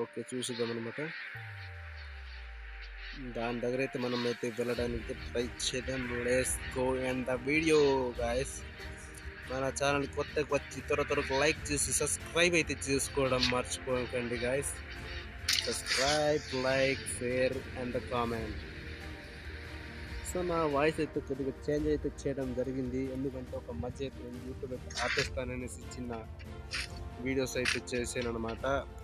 Okay చూసిద్దాం అనమాట దాని దగ్గర అయితే మనం అయితే వెళ్ళడానికి ట్రై చేద్దాం let's go and the video guys మన ఛానల్ కొత్తగా వచ్చి త్వర త్వరగా లైక్ చేసి సబ్స్క్రైబ్ అయితే చేసుకోవడం మర్చిపోకండి guys subscribe like share and comment so నా వాయిస్ అయితే కొద్దిగా చేంజ్ అయితే చేయడం జరిగింది. ఎందుకంటే ఒక మధ్య అయితే యూట్యూబ్ అయితే ఆపేస్తాననేసి చిన్న వీడియోస్ అయితే చేశాను అనమాట